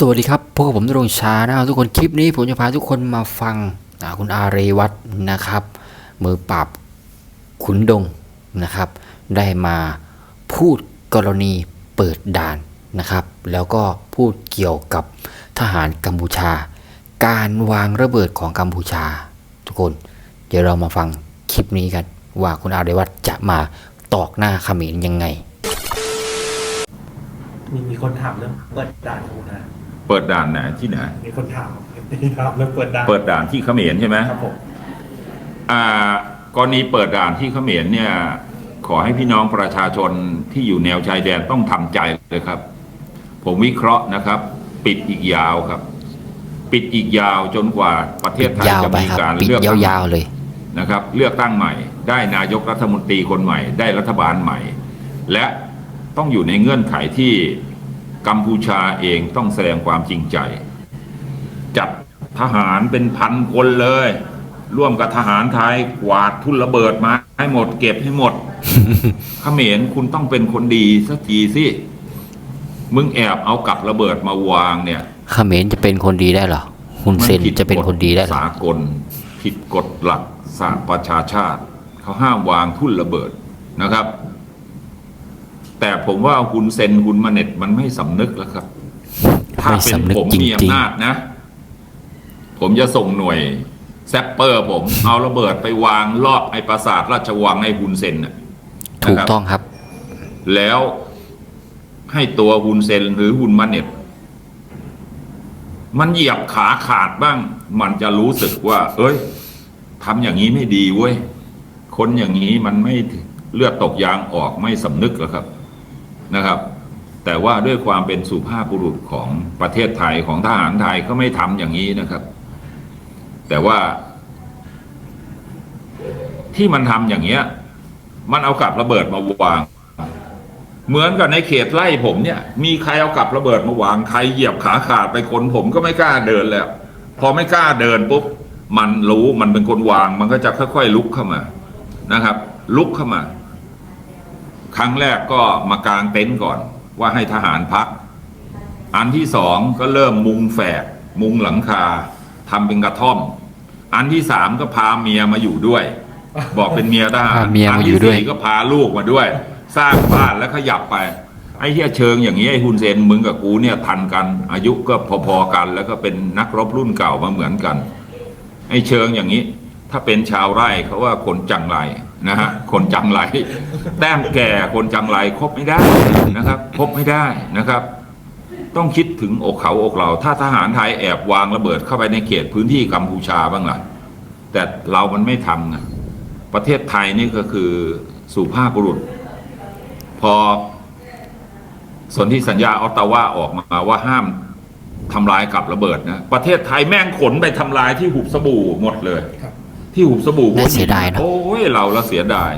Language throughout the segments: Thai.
สวัสดีครับพวกบผมนรงชานะครับทุกคนคลิปนี้ผมจะพาทุกคนมาฟังคุณอาเรวัตนะครับ มือปราบขุนดงนะครับ ได้มาพูดกรณีเปิดด่านนะครับ แล้วก็พูดเกี่ยวกับทหารกัมพูชา การวางระเบิดของกัมพูชา ทุกคน เดี๋ยวเรามาฟังคลิปนี้กัน ว่าคุณอาเรวัตจะมาตอกหน้าขมรยังไงมีมีคนถามเรื่องเปิดด่านคุณนะ เปิดด่านไหนที่ไหนมีคนถามมีถามเรื่องเปิดด่านเปิดด่านที่เขมรใช่ไหมครับผมอ่ากรณีเปิดด่านที่เขมรเนี่ย ขอให้พี่น้องประชาชนที่อยู่แนวชายแดนต้องทำใจเลยครับ ผมวิเคราะห์นะครับ ปิดอีกยาวครับ ปิดอีกยาวจนกว่าประเทศไทยยาวจะไปมีครับการปิดเลือกตั้งยาวๆเลยนะครับ เลือกตั้งใหม่ ได้นายกรัฐมนตรีคนใหม่ ได้รัฐบาลใหม่ และต้องอยู่ในเงื่อนไขที่ กัมพูชาเองต้องแสดงความจริงใจ จัดทหารเป็นพันคนเลย ร่วมกับทหารไทยกวาดทุ่นระเบิดมาให้หมดเก็บให้หมดเขมรคุณต้องเป็นคนดีสักทีสิมึงแอบเอากับระเบิดมาวางเนี่ยเขมรจะเป็นคนดีได้เหรอฮุนเซนมัผิจะเป็นคนดีได้เหรอสากล ผิดกฎหลักสหประชาชาติ เขาห้ามวางทุ่นระเบิดนะครับ แต่ผมว่าคุณเซนคุณมาเน็ตมันไม่สำนึกแล้วครับ ถ้าไม่เป็นสำนึกผมจมีริงอำนาจนะ ผมจะส่งหน่วยแซปเปอร์ผมเอาระเบิดไปวางรอบไอ้ปราสาทราชวังไอ้ฮุนเซนน่ะๆถูกนะครับต้องครับ แล้วให้ตัวฮุนเซนหรือฮุนมาเน็ตมันเหยียบขาขาดบ้าง มันจะรู้สึกว่า เอ้ยทำอย่างนี้ไม่ดีเว้ย คนอย่างนี้มันไม่เลือดตกยางออกไม่สำนึกหรอกครับ นะครับ แต่ว่าด้วยความเป็นสุภาพบุรุษของประเทศไทยของทหารไทยก็ไม่ทำอย่างนี้นะครับ แต่ว่า ที่มันทำอย่างเงี้ย มันเอากับระเบิดมาวาง เหมือนกับในเขตไล่ผมเนี่ย มีใครเอากับระเบิดมาวางใครเหยียบขาขาดไปคนผมก็ไม่กล้าเดินแล้ว พอไม่กล้าเดินปุ๊บมันรู้มันเป็นคนวาง มันก็จะค่อยๆลุกเข้ามานะครับ ลุกเข้ามา ครั้งแรกก็มากางเต็นท์ก่อน ว่าให้ทหารพัก อันที่สองก็เริ่มมุงแฝก มุงหลังคาทำเป็นกระท่อม อันที่สามก็พาเมียมาอยู่ด้วย บอกเป็นเมียทหารพาเมียมาอยู่ด้วย นที่สี่ก็พาลูกมาด้วย สร้างบ้านแล้วขยับไป ไอ้เหี้ยเชิงอย่างนี้ไอ้ฮุนเซนมึงกับกูเนี่ยทันกัน อายุก็พอๆกัน แล้วก็เป็นนักรบรุ่นเก่ามาเหมือนกัน ไอ้เชิงอย่างนี้ ถ้าเป็นชาวไร่เขาว่าคนจังไร นะฮะคนจังไรแต้มแก่คนจังไรคบไม่ได้นะครับคบไม่ได้นะครับ ต้องคิดถึงอกเขาอกเรา ถ้าทหารไทยแอบวางระเบิดเข้าไปในเขตพื้นที่กัมพูชาบ้างล่ะแต่เรามันไม่ทำไงประเทศไทยนี่ก็คือสุภาพบุรุษ พอสนธิสัญญาออตตาวาออกมาว่าห้ามทำลายกับระเบิดนะ ประเทศไทยแม่งขนไปทำลายที่หุบสบู่หมดเลย ที่หุบสบู่น่าเสียดายเนอะ โอ้ยเราละเสียดาย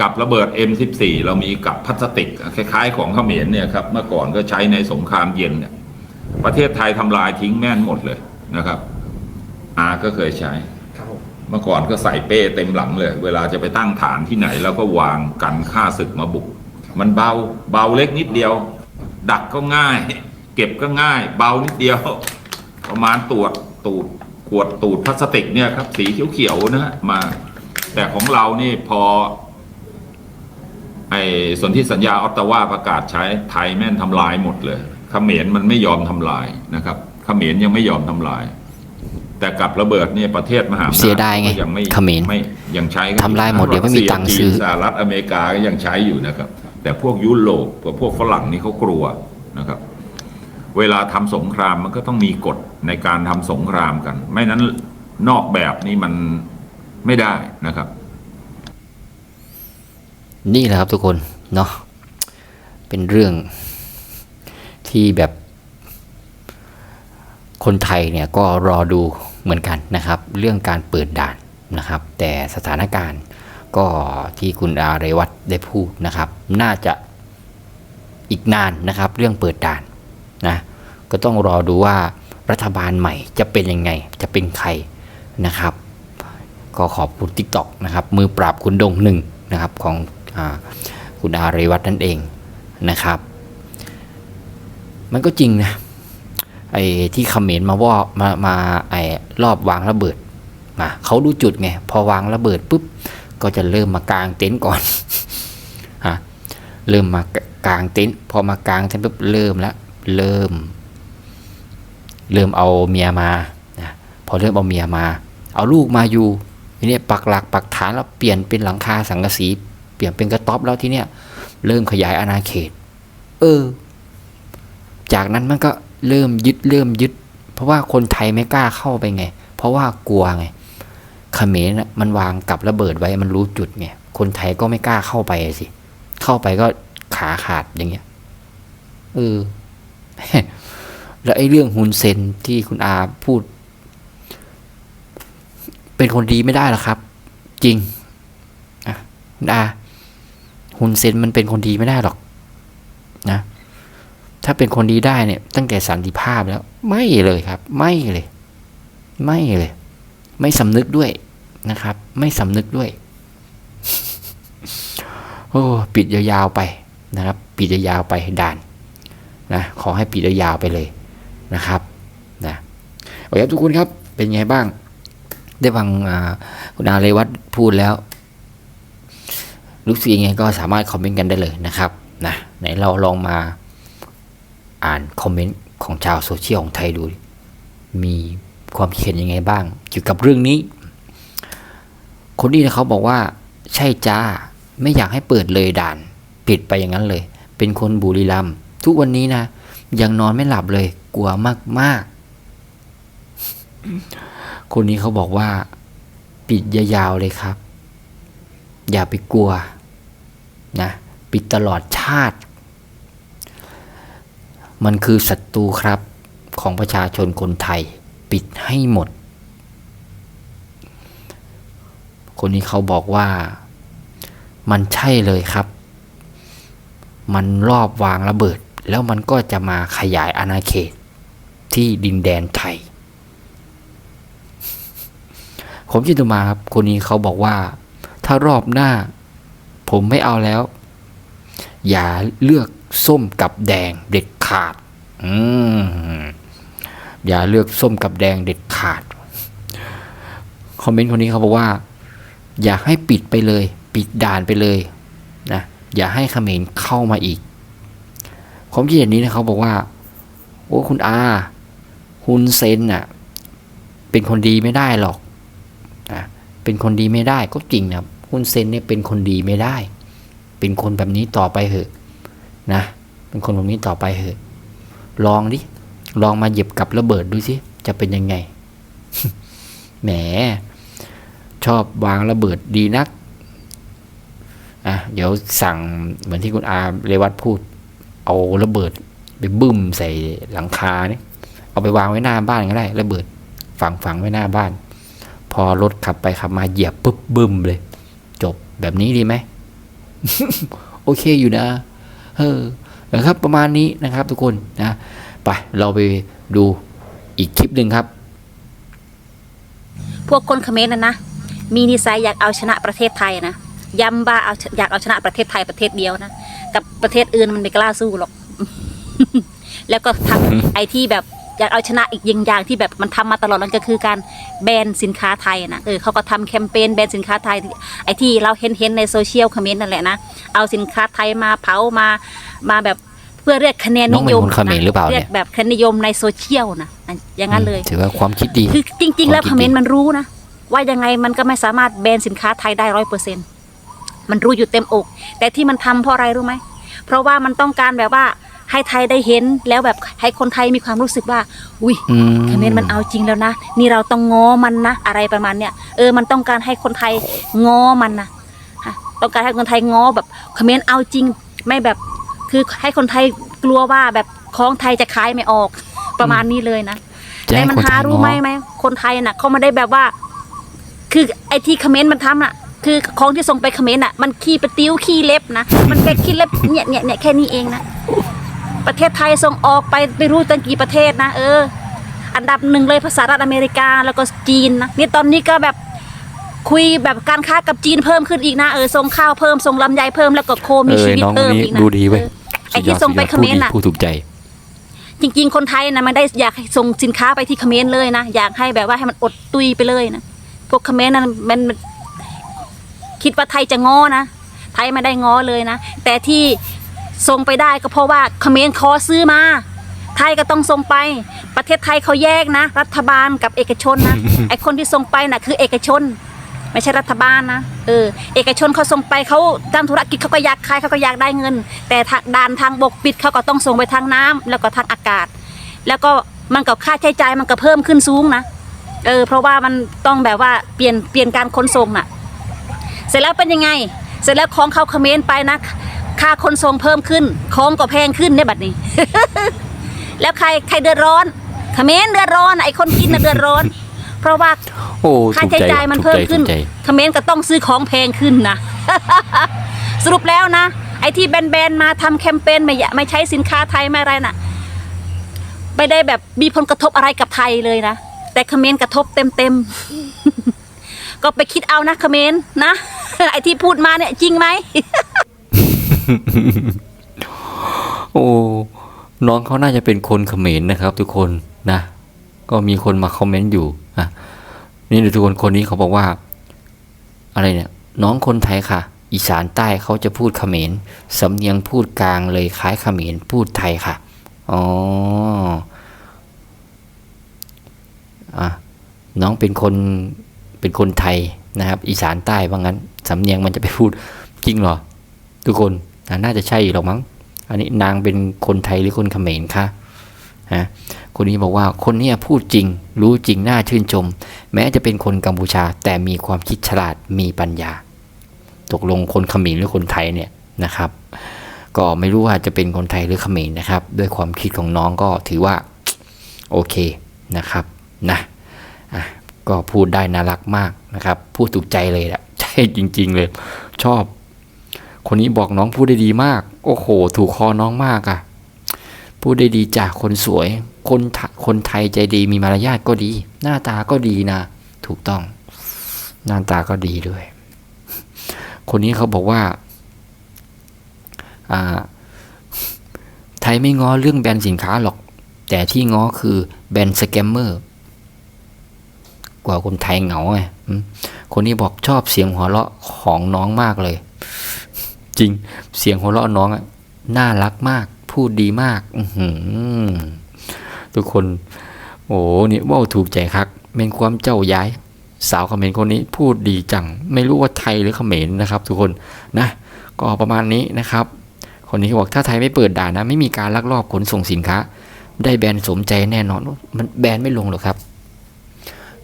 กับระเบิด M14 เรามีกับพลาสติก คล้ายๆ ของเขมรเนี่ยครับ เมื่อก่อนก็ใช้ในสงครามเย็นเนี่ย ประเทศไทยทำลายทิ้งแม่นหมดเลยนะครับ อาก็เคยใช้ ครับผมเมื่อก่อนก็ใส่เป้เต็มหลังเลย เวลาจะไปตั้งฐานที่ไหน แล้วก็วางกันฆ่าศึกมาบุก มันเบาเบาเล็กนิดเดียว ดักก็ง่าย เก็บก็ง่าย เบานิดเดียว ประมาณตรวจตูดข วดตูดพลาสติกเนี่ยครับ สีเขียวๆนะฮะมา แต่ของเรานี่พอ ไอ้สนธิสัญญาออตตาวาประกาศใช้ไทยแม่นทำลายหมดเลยเขมรมันไม่ยอมทำลายนะครับเขมรยังไม่ยอมทำลาย แต่กับระเบิดเนี่ยประเทศมหาอำนาจเสียดายไงก็ยังไม่เขมรไม่ยังใช้กันทำลายหมดเดี๋ยวไม่มีตังค์ซื้อจีนสหรัฐอเมริกาก็ยังใช้อยู่นะครับ แต่พวกยุโรปกับพวกฝรั่งนี่เขากลัวนะครับ เวลาทำสงครามมันก็ต้องมีกฎในการทำสงครามกัน ไม่นั้นนอกแบบนี่มันไม่ได้นะครับ นี่แหละครับทุกคนเนาะเป็นเรื่องที่แบบคนไทยเนี่ยก็รอดูเหมือนกันนะครับ เรื่องการเปิดด่านนะครับ แต่สถานการณ์ก็ที่คุณอาเรวัตรได้พูดนะครับ น่าจะอีกนานนะครับ เรื่องเปิดด่าน ก็ต้องรอดูว่ารัฐบาลใหม่จะเป็นยังไง จะเป็นใครนะครับ ก็ขอบคุณ t ิ k t o k นะครับ มือปราบคุณดงหนึ่งนะครับของอคุณอาเรวัตนั่นเองนะครับ มันก็จริงนะไอ้ที่เขมรมาว่ามามาไอ้รอบวางระเบิดมาเขารู้จุดไง พอวางระเบิดปุ๊บ ก็จะเริ่มมากางเต็นท์ก่อนฮะเริ่มมากางเต็นท์พอมากางเต็นท์ปุ๊บเริ่มแล้วเริ่ม เริ่มเอาเมียมานะพอเริ่มเอาเมียมา เอาลูกมาอยู่ทีนี้ปักหลักปักฐานแล้วเปลี่ยนเป็นหลังคาสังกะสี เปลี่ยนเป็นกระต๊อบแล้วทีเนี้ยเริ่มขยายอาณาเขต เออ จากนั้นมันก็เริ่มยึดเริ่มยึด เพราะว่าคนไทยไม่กล้าเข้าไปไง เพราะว่ากลัวไงเขมรนะมันวางกับระเบิดไว้มันรู้จุดไงคนไทยก็ไม่กล้าเข้าไปสิ เข้าไปก็ขาขาดอย่างเงี้ยเออ แล้วไอ้เรื่องฮุนเซนที่คุณอาพูด เป็นคนดีไม่ได้หรอกครับ จริงอะคุณอาฮุนเซนมันเป็นคนดีไม่ได้หรอก นะ ถ้าเป็นคนดีได้เนี่ย ตั้งแต่สันติภาพแล้ว ไม่เลยครับ ไม่เลย ไม่เลย ไม่สำนึกด้วยนะครับ ไม่สำนึกด้วย โอ้ปิดยาวๆไปนะครับ ปิดยาวๆไปด่านนะขอให้ปิดยาวๆไปเลย นะครับนะโอเคครับทุกคนครับเป็นไงบ้าง ได้ฟังคุณอาเรวัตพูดแล้วรู้สึกยังไงก็สามารถคอมเมนต์กันได้เลยนะครับนะไหนเราลองมาอ่านคอมเมนต์ของชาวโซเชียลของไทยดู มีความคิดเห็นยังไงบ้าง เกี่ยวกับเรื่องนี้ คนนี้นะเขาบอกว่า ใช่จ้า ไม่อยากให้เปิดเลยด่าน ปิดไปอย่างนั้นเลย เป็นคนบุรีรัมย์ทุกวันนี้นะ ยังนอนไม่หลับเลย กลัวมากๆ คนนี้เขาบอกว่า ปิดยาวๆเลยครับ อย่าไปกลัวนะปิดตลอดชาติ มันคือศัตรูครับของประชาชนคนไทย ปิดให้หมด คนนี้เขาบอกว่า มันใช่เลยครับ มันรอบวางระเบิด แล้วมันก็จะมาขยายอาณาเขตที่ดินแดนไทย ผมจินตมาครับ คนนี้เขาบอกว่า ถ้ารอบหน้า ผมไม่เอาแล้ว อย่าเลือกส้มกับแดงเด็ดขาด อืมอย่าเลือกส้มกับแดงเด็ดขาด คอมเมนต์คนนี้เขาบอกว่า อย่าให้ปิดไปเลย ปิดด่านไปเลยนะอย่าให้เขมรเข้ามาอีก ความคิดเห็นนี้นะเขาบอกว่า โอ้คุณอาฮุนเซนน่ะ เป็นคนดีไม่ได้หรอกนะเป็นคนดีไม่ได้ก็จริงนะครับฮุนเซนเนี่ยเป็นคนดีไม่ได้ เป็นคนแบบนี้ต่อไปเถอะนะ เป็นคนแบบนี้ต่อไปเถอะ ลองดิ ลองมาเหยียบกับระเบิดดูสิจะเป็นยังไง แหม ชอบวางระเบิดดีนัก อะ เดี๋ยวสั่งเหมือนที่คุณอาเรวัตพูด เอาระเบิดไปบึ้มใส่หลังคาเนี่ยเอาไปวางไว้หน้าบ้านก็ได้ ระเบิดฝังฝังไว้หน้าบ้าน พอรถขับไปขับมาเหยียบปุ๊บบึ้มเลย จบแบบนี้ดีไหมโอเคอยู่นะเออนะครับประมาณนี้นะครับทุกคนนะไปเราไปดูอีกคลิปหนึ่งครับ พวกคนเขมรนะนะมีนิสัยอยากเอาชนะประเทศไทยนะย้ำว่าเอาอยากเอาชนะประเทศไทยประเทศเดียวนะ กับประเทศอื่นมันไม่กล้าสู้หรอก แล้วก็ทำไอที่แบบอยากเอาชนะอีกอย่างอย่างที่แบบมันทำมาตลอดนั่นก็คือการแบนสินค้าไทยนะเออเขาก็ทำแคมเปญแบนสินค้าไทย ไอที่เราเห็นเห็นในโซเชียลคอมเมนต์นั่นแหละนะเอาสินค้าไทยมาเผามามาแบบเพื่อเรียกคะแนนน้องนิเป็นยมคนเขมรหรือเปล่าเนี่ยเรียกแบบคะแนนนิยมในโซเชียลนะอย่างนั้นเลยถือว่าความคิดดีคือจริง ๆ แล้วคเขวามคิดมรดีมันรู้นะว่ายังไงมันก็ไม่สามารถแบนสินค้าไทยได้ร้อยเปอร์เซ็น มันรู้อยู่เต็มอก แต่ที่มันทำเพราะอะไรรู้ไหม เพราะว่ามันต้องการแบบว่าให้ไทยได้เห็นแล้วแบบให้คนไทยมีความรู้สึกว่า อุ้ยอืมเขมรมันเอาจริงแล้วนะ นี่เราต้องง้อมันนะ อะไรประมาณเนี้ยเออมันต้องการให้คนไทยง้อมันนะฮะต้องการให้คนไทยง้อแบบเขมรเอาจริง ไม่แบบคือให้คนไทยกลัวว่าแบบของไทยจะขายไม่ออกประมาณนี้เลยนะจะแต่ให้มันคนหาไทยรู้ง้อไหมไหมคนไทยน่ะเขาไม่ได้แบบว่า คือไอ้ที่คอมเขมนต์มันทำน่ะ คือของที่ส่งไปคอมเขมนต์น่ะ มันขี้ปะติ้วขี้เล็บนะ มันแค่ขี้เล็บเนี่ยเนี่ยเนี่ยแค่นี้เองนะ ประเทศไทยส่งออกไปไม่รู้ตั้งกี่ประเทศนะ เออ อันดับหนึ่งเลยภาษารัฐอเมริกาแล้วก็จีนนะนี่ตอนนี้ก็แบบคุยแบบการค้ากับจีนเพิ่มขึ้นอีกนะเออส่งข้าวเพิ่มส่งลำไยเพิ่มแล้วก็โคมีเออชีวิตน้องเพิ่มนี้อีกนะดูดีเว้ยเออไอ้ที่ส่งไปเขมรน่ะพูดถูกใจ จริง ๆ คนไทยนะมันได้อยากให้ส่งสินค้าไปที่เขมรเลยนะอยากให้แบบว่าให้มันอดตุยไปเลยนะพวกเขมรนั้นมันมัน คิดว่าไทยจะง้อนะ ไทยไม่ได้ง้อเลยนะ แต่ที่ส่งไปได้ก็เพราะว่าเขมรขอซื้อมา ไทยก็ต้องส่งไป ประเทศไทยเขาแยกนะ รัฐบาลกับเอกชนนะ ไอคนที่ส่งไปนะคือเอกชน ไม่ใช่รัฐบาลนะ เออ เอกชนเขาส่งไปเขาทำธุรกิจเขาก็อยากขายเขาก็อยากได้เงิน แต่ทางด่านทางบกปิดเขาก็ต้องส่งไปทางน้ำแล้วก็ทางอากาศ แล้วก็มันก็ค่าใช้จ่ายมันก็เพิ่มขึ้นสูงนะ เออ เพราะว่ามันต้องแบบว่าเปลี่ยนเปลี่ยนการขนส่งน่ะ เสร็จแล้วเป็นยังไง เสร็จแล้วของเขาเขมรไปนะค่าขนส่งเพิ่มขึ้นของก็แพงขึ้นเนี่ยบัดนี้ แล้วใครใครเดือดร้อนเขมรเดือดร้อนไอ้คนกินน่ะเดือดร้อน เพราะว่าโอ้ค่าถูกใช้ใจจ่ายมันถูกเพิ่มใจขึ้นถูกใจเขมรก็ต้องซื้อของแพงขึ้นนะสรุปแล้วนะ ไอ้ที่แบนๆมาทำแคมเปญไม่อยากไม่ใช้สินค้าไทยไม่อะไรน่ะไม่ได้แบบมีผลกระทบอะไรกับไทยเลยนะแต่เขมรกระทบเต็มๆก็ไปคิดเอานะเขมรนะ ไอ้ที่พูดมาเนี่ยจริงไหม โอ้น้องเขาน่าจะเป็นคนเขมรนะครับ ทุกคนนะ ก็มีคนมาคอมเมนต์อยู่อะนี่ทุกคนคนนี้เขาบอกว่า อะไรเนี่ย น้องคนไทยค่ะ อีสานใต้เขาจะพูดเขมรสำเนียงพูดกลางเลยคล้ายเขมรพูดไทยค่ะอ๋ออะน้องเป็นคนเป็นคนไทยนะครับ อีสานใต้ว่างั้น สำเนียงมันจะไปพูดจริงเหรอ ทุกคนน่าจะใช่หรอกมั้ง อันนี้นางเป็นคนไทยหรือคนเขมรคะฮะคนนี้บอกว่าคนนี้พูดจริง รู้จริงน่าชื่นชม แม้จะเป็นคนกัมพูชา แต่มีความคิดฉลาดมีปัญญา ตกลงคนเขมรหรือคนไทยเนี่ยนะครับ ก็ไม่รู้ว่าจะเป็นคนไทยหรือเขมรนะครับ ด้วยความคิดของน้องก็ถือว่าโอเคนะครับนะะก็พูดได้น่ารักมากนะครับ พูดถูกใจเลยแหละ จริง ๆ เลย ชอบ คนนี้บอกน้องพูดได้ดีมาก โอ้โห ถูกคอน้องมากอะ่ะ พูดได้ดีจ้ะคนสวย คนไทคนไทยใจดีมีมารยาทก็ดี หน้าตาก็ดีนะ ถูกต้อง หน้าตาก็ดีด้วย คนนี้เขาบอกว่าอ่าไทยไม่ง้อเรื่องแบรนด์สินค้าหรอก แต่ที่ง้อคือแบรนด์สแกมเมอร์ กว่าคนไทยเหงาไง คนนี้บอกชอบเสียงหัวเราะของน้องมากเลย จริงเสียงหัวเราะน้องอะน่ารักมาก พูดดีมาก อืทุกคน โอ้นี่เว่าถูกใจคักเป็นความเจ้าย้าย สาวเขมรคนนี้พูดดีจัง ไม่รู้ว่าไทยหรือเขมรนะครับ ทุกคนนะก็ประมาณนี้นะครับ คนนี้บอกถ้าไทยไม่เปิดด่านนะ ไม่มีการลักลอบขนส่งสินค้า ได้แบนสมใจแน่นอน มันแบนไม่ลงหรอกครับ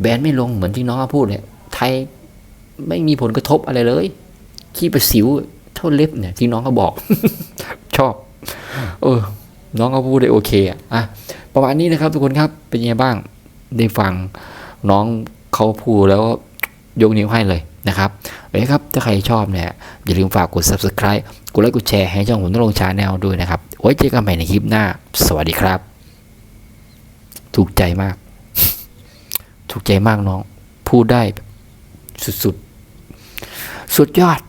แบนไม่ลงเหมือนที่น้องพูดเลยไทย ไม่มีผลกระทบอะไรเลย ขี้ประสิวเท่าเล็บเนี่ยที่น้องเขาบอก ชอบ เออ น้องเขาพูดได้โอเคอะอะประมาณนี้นะครับ ทุกคนครับเป็นยังไงบ้างได้ฟังน้องเขาพูดแล้วยกนิ้วให้เลยนะครับโอเคครับ ถ้าใครชอบเนี่ย อย่าลืมฝากกด subscribe กดไลค์กดแชร์ให้ช่องผมต้องลงชาแนลด้วยนะครับ ไว้เจอกันใหม่ในคลิปหน้า สวัสดีครับ ถูกใจมาก ถูกใจมากน้อง พูดได้สุดๆ สุดยอด